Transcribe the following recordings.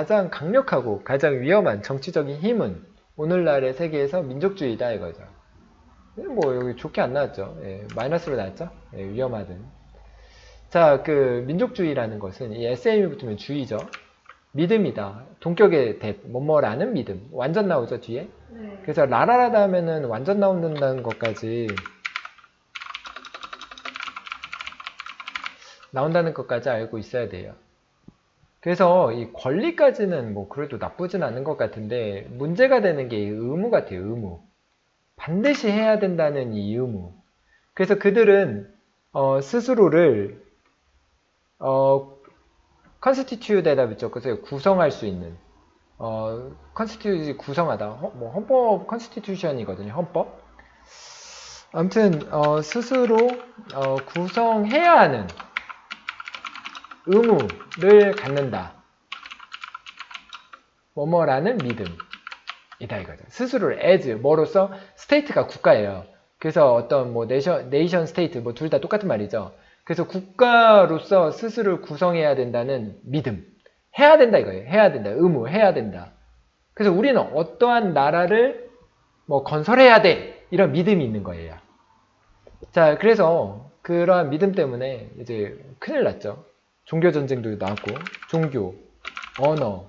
가장 강력하고 가장 위험한 정치적인 힘은 오늘날의 세계에서 민족주의다 이거죠. 뭐 여기 좋게 안 나왔죠. 예, 마이너스로 나왔죠. 예, 위험하든. 자, 그 민족주의라는 것은 이 SM이 붙으면 주의죠. 믿음이다. 동격의 대, 뭐뭐라는 믿음. 완전 나오죠 뒤에. 네. 그래서 라라라다 하면은 완전 나온다는 것까지 나온다는 것까지 알고 있어야 돼요. 그래서 이 권리까지는 뭐 그래도 나쁘진 않은 것 같은데 문제가 되는 게이 의무 같아요. 의무. 반드시 해야 된다는 이 의무. 그래서 그들은 어, 스스로를 어, 컨스티튜에다 붙였고 그래서 구성할 수 있는 어, 컨스티튜시 구성하다. 헌, 뭐 헌법 컨스티튜션이거든요. 헌법. 아무튼 어, 스스로 어, 구성해야 하는 의무를 갖는다. 뭐뭐라는 믿음이다 이거죠. 스스로를 as 뭐로서 스테이트가 국가예요. 그래서 어떤 뭐 네이션 네이션 스테이트 뭐 둘 다 똑같은 말이죠. 그래서 국가로서 스스로를 구성해야 된다는 믿음. 해야 된다 이거예요. 해야 된다. 의무 해야 된다. 그래서 우리는 어떠한 나라를 뭐 건설해야 돼. 이런 믿음이 있는 거예요. 자, 그래서 그러한 믿음 때문에 이제 큰일 났죠. 종교 전쟁도 나왔고, 종교, 언어,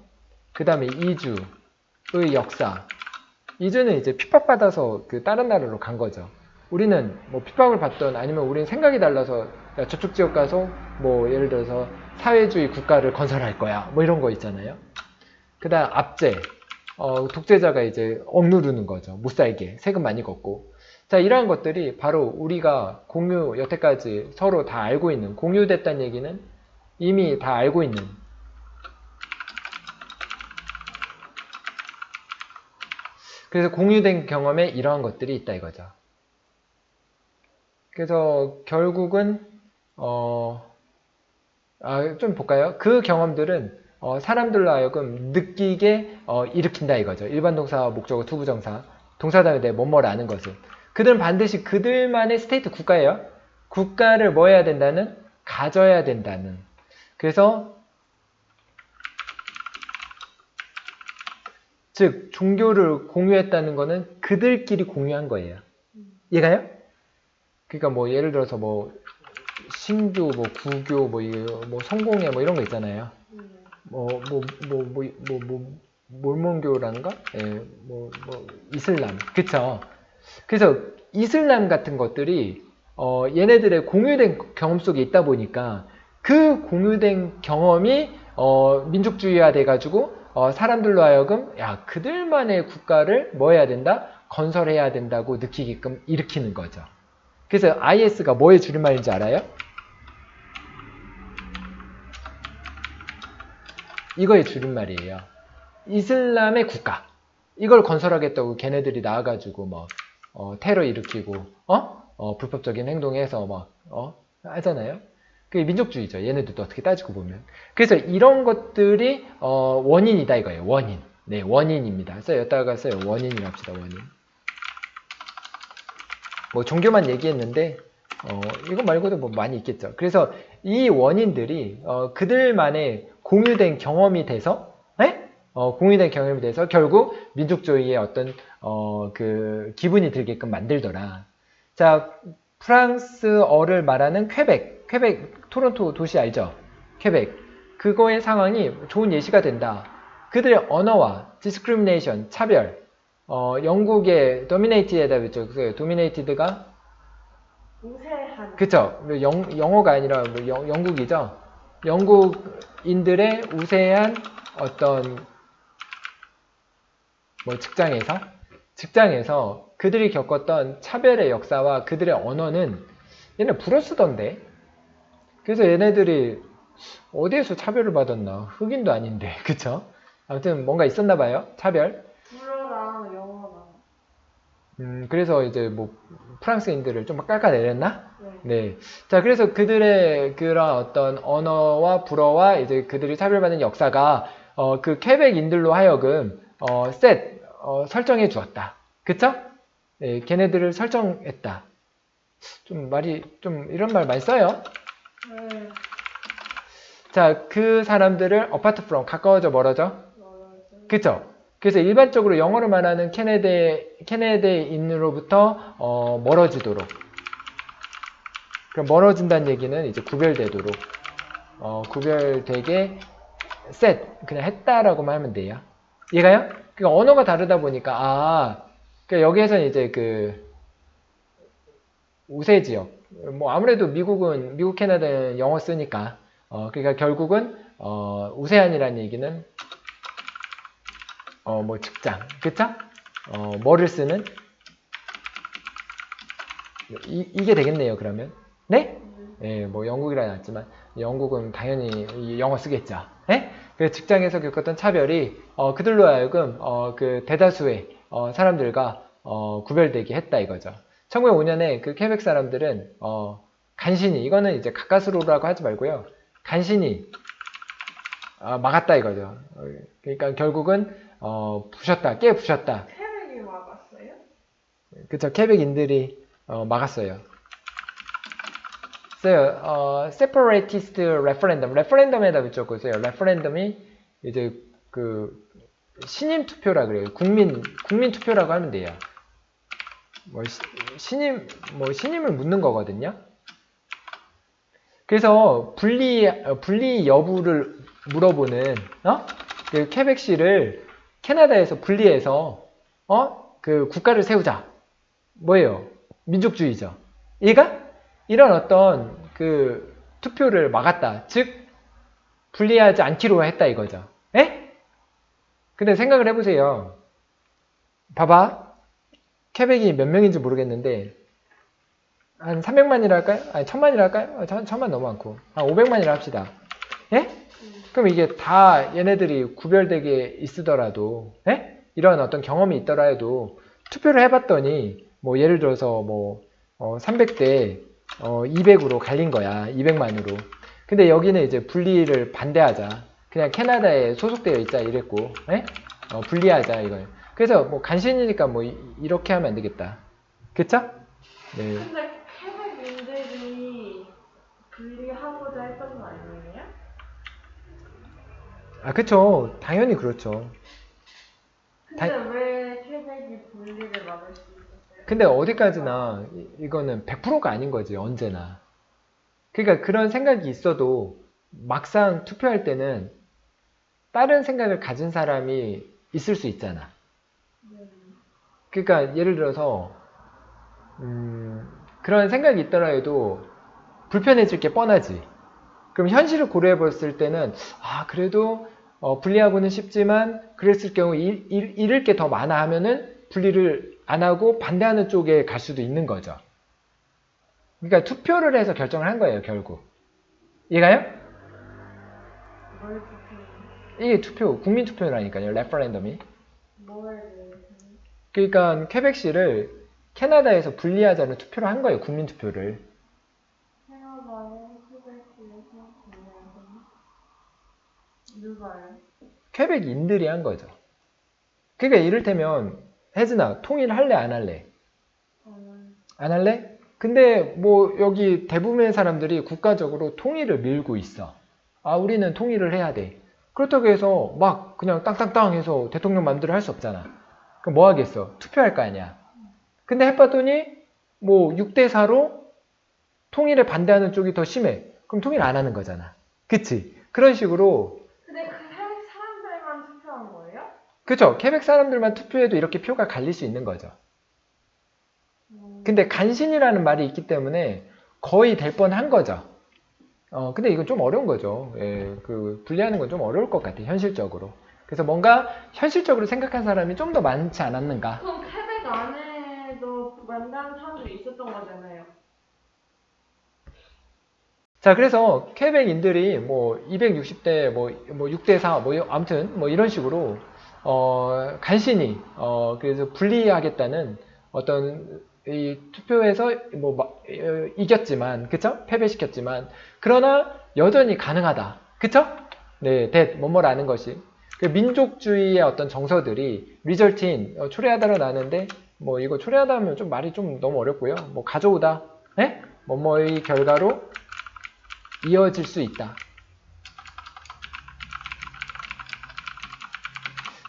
그 다음에 이주의 역사. 이주는 이제 핍박받아서 그 다른 나라로 간 거죠. 우리는 뭐 핍박을 받던 아니면 우리는 생각이 달라서 야, 저쪽 지역 가서 뭐 예를 들어서 사회주의 국가를 건설할 거야. 뭐 이런 거 있잖아요. 그 다음 압제. 어, 독재자가 이제 억누르는 거죠. 못 살게. 세금 많이 걷고. 자, 이러한 것들이 바로 우리가 공유, 여태까지 서로 다 알고 있는, 공유됐다는 얘기는 이미 다 알고 있는 그래서 공유된 경험에 이러한 것들이 있다 이거죠. 그래서 결국은 어, 아, 좀 볼까요? 그 경험들은 어, 사람들로 하여금 느끼게 어, 일으킨다 이거죠. 일반 동사, 목적어, 투부정사, 동사 다음에 내 뭐뭐라는 것은 그들은 반드시 그들만의 스테이트 국가예요. 국가를 뭐 해야 된다는 가져야 된다는. 그래서 즉 종교를 공유했다는 것은 그들끼리 공유한 거예요. 이해가요? 그러니까 뭐 예를 들어서 뭐 신교, 뭐 구교, 뭐, 뭐 성공회 뭐 이런 거 있잖아요. 네. 뭐뭐 뭐 뭐 뭐 뭐 몰몬교라는가? 예, 뭐 뭐 이슬람, 그쵸? 그래서 이슬람 같은 것들이 어, 얘네들의 공유된 경험 속에 있다 보니까 그 공유된 경험이 어, 민족주의화 돼가지고 어, 사람들로 하여금 야 그들만의 국가를 뭐 해야 된다? 건설해야 된다고 느끼게끔 일으키는 거죠. 그래서 IS가 뭐의 줄임말인지 알아요? 이거의 줄임말이에요. 이슬람의 국가. 이걸 건설하겠다고 걔네들이 나와가지고 뭐 어, 테러 일으키고 어? 어, 불법적인 행동해서 막 어? 하잖아요. 그게 민족주의죠. 얘네들도 어떻게 따지고 보면. 그래서 이런 것들이 어, 원인이다 이거예요. 원인. 네, 원인입니다. 그래서 여기다가 써요. 원인이라 합시다. 원인. 뭐 종교만 얘기했는데 어, 이거 말고도 뭐 많이 있겠죠. 그래서 이 원인들이 어, 그들만의 공유된 경험이 돼서 에? 어, 공유된 경험이 돼서 결국 민족주의의 어떤 어, 그 기분이 들게끔 만들더라. 자, 프랑스어를 말하는 퀘벡, 퀘벡 토론토 도시 알죠? 퀘벡. 그거의 상황이 좋은 예시가 된다. 그들의 언어와 discrimination, 차별. 어, 영국의 dominated에다 붙죠. 그 dominated가 우세한. 그쵸. 영, 영어가 아니라 뭐 영, 영국이죠. 영국인들의 우세한 어떤 뭐 직장에서 직장에서 그들이 겪었던 차별의 역사와 그들의 언어는 얘네 불어 쓰던데. 그래서 얘네들이 어디에서 차별을 받았나? 흑인도 아닌데. 그쵸? 아무튼 뭔가 있었나 봐요. 차별. 불어랑 영어랑. 음, 그래서 이제 뭐 프랑스인들을 좀 깎아내렸나? 네. 네. 자, 그래서 그들의 그런 어떤 언어와 불어와 이제 그들이 차별받는 역사가 어, 그 퀘벡인들로 하여금 어, 셋 어, 설정해 주었다. 그쵸? 네, 걔네들을 설정했다. 좀 말이 좀 이런 말 많이 써요. 네. 자, 그 사람들을 apart from 가까워져 멀어져. 그쵸? 그래서 일반적으로 영어로 말하는 캐네데, 캐네데인으로부터 어, 멀어지도록. 그럼 멀어진다는 얘기는 이제 구별되도록. 어, 구별되게 set, 그냥 했다라고만 하면 돼요. 이해가요? 그러니까 언어가 다르다 보니까, 아, 그러니까 여기에서는 이제 그, 우세 지역. 뭐 아무래도 미국은, 미국 캐나다는 영어 쓰니까. 어, 그러니까 결국은, 어, 우세한이라는 얘기는 어, 뭐 직장, 그쵸? 어, 뭐를 쓰는? 이, 이게 되겠네요, 그러면. 네? 예, 뭐 영국이라 놨지만 영국은 당연히 이 영어 쓰겠죠. 예? 그 직장에서 겪었던 차별이 어, 그들로 하여금 어, 그 대다수의 어, 사람들과 어, 구별되게 했다 이거죠. 1905년에 그 케벡 사람들은 어, 간신히 이거는 이제 가까스로라고 하지 말고요. 간신히 아, 막았다 이거죠. 어, 그러니까 결국은 어, 부셨다, 깨 부셨다. 태백이 막았어요? 그쵸, 케벡인들이 어, 막았어요. 써요. 어, separatist referendum. 레퍼렌덤에다 붙였고 있어요. 레퍼렌덤이 이제 그 신임 투표라 그래요. 국민 국민 투표라고 하면 돼요. 뭐 시- 신임 뭐 신임을 묻는 거거든요. 그래서 분리 어, 분리 여부를 물어보는 어? 그 케벡시를 캐나다에서 분리해서 어? 그 국가를 세우자. 뭐예요? 민족주의죠. 얘가 이런 어떤 그 투표를 막았다. 즉 분리하지 않기로 했다 이거죠. 에? 근데 생각을 해보세요. 봐봐. 케벡이 몇 명인지 모르겠는데 한 300만이라 할까요? 아니 1000만이라 할까요? 아, 1000만 너무 많고 한 500만이라 합시다. 예? 그럼 이게 다 얘네들이 구별되게 있으더라도 예? 이런 어떤 경험이 있더라 해도 투표를 해봤더니 뭐 예를 들어서 뭐 300대 200으로 갈린 거야 200만으로 근데 여기는 이제 분리를 반대하자 그냥 캐나다에 소속되어 있자 이랬고 예? 어, 분리하자 이걸 그래서 뭐 간신이니까 뭐 이- 이렇게 하면 안 되겠다 그쵸? 네. 근데 태백인들이 분리하고자 했던 거 아니에요? 아 그쵸 당연히 그렇죠 근데 다- 왜 태백이 분리를 막을 수 있었어요? 근데 어디까지나 이- 이거는 100%가 아닌 거지 언제나. 그러니까 그런 생각이 있어도 막상 투표할 때는 다른 생각을 가진 사람이 있을 수 있잖아. 네. 그러니까 예를 들어서 음, 그런 생각이 있더라 해도 불편해질 게 뻔하지. 그럼 현실을 고려해 봤을 때는 아 그래도 어, 분리하고는 쉽지만 그랬을 경우 잃, 잃, 잃을 게 더 많아 하면은 분리를 안 하고 반대하는 쪽에 갈 수도 있는 거죠. 그러니까 투표를 해서 결정을 한 거예요 결국. 이해가요? 이게 투표 국민 투표라니까요 레퍼런덤이. 뭘? 그러니까 퀘벡시를 캐나다에서 분리하자는 투표를 한 거예요 국민 투표를. 분리하는 누가요? 퀘벡인들이 한 거죠. 그러니까 이를테면 혜진아 통일할래 안 할래? 안 할래? 근데 뭐 여기 대부분의 사람들이 국가적으로 통일을 밀고 있어. 아 우리는 통일을 해야 돼. 그렇다고 해서 막 그냥 땅땅땅 해서 대통령 마음대로 할수 없잖아. 그럼 뭐 하겠어? 투표할 거 아니야. 근데 해봤더니 뭐 6대 4로 통일에 반대하는 쪽이 더 심해. 그럼 통일 안 하는 거잖아. 그치? 그런 식으로 근데 그 태백 사람들만 투표한 거예요? 그쵸? 케벡 사람들만 투표해도 이렇게 표가 갈릴 수 있는 거죠. 음, 근데 간신이라는 말이 있기 때문에 거의 될 뻔한 거죠. 어, 근데 이건 좀 어려운 거죠. 예, 그, 분리하는 건 좀 어려울 것 같아, 현실적으로. 그래서 뭔가 현실적으로 생각한 사람이 좀 더 많지 않았는가. 그럼 태백 안에도 만나는 사람들이 있었던 거잖아요. 자, 그래서 케벡인들이 뭐 260대, 뭐, 뭐 6대 4, 뭐, 이- 아무튼 뭐 이런 식으로, 어, 간신히, 어, 그래서 분리하겠다는 어떤 이 투표에서 뭐 마- 어, 이겼지만, 그쵸? 패배시켰지만, 그러나 여전히 가능하다. 그쵸? 네, that, 뭐뭐라는 것이. 그 민족주의의 어떤 정서들이 리절틴 어, 초래하다로 나는데 뭐 이거 초래하다면 좀 말이 좀 너무 어렵고요. 뭐 가져오다, 네? 뭐뭐의 결과로 이어질 수 있다.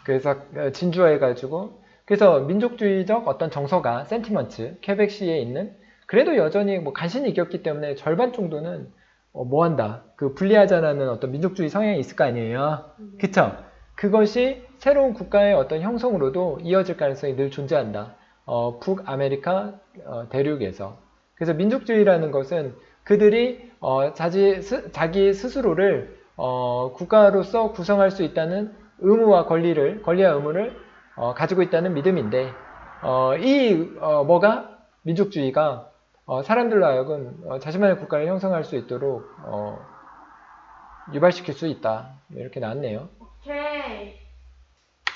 그래서 어, 진주화해가지고 그래서 민족주의적 어떤 정서가 센티먼트 케벡시에 있는 그래도 여전히 뭐 간신히 이겼기 때문에 절반 정도는 어, 뭐한다 그 불리하자라는 어떤 민족주의 성향이 있을 거 아니에요. 음. 그쵸? 그것이 새로운 국가의 어떤 형성으로도 이어질 가능성이 늘 존재한다. 어, 북아메리카 어, 대륙에서. 그래서 민족주의라는 것은 그들이 어, 자기, 스, 자기 스스로를 어, 국가로서 구성할 수 있다는 의무와 권리를, 권리와 의무를 어, 가지고 있다는 믿음인데, 어, 이, 어, 뭐가? 민족주의가 어, 사람들로 하여금 어, 자신만의 국가를 형성할 수 있도록 어, 유발시킬 수 있다. 이렇게 나왔네요. 오케이.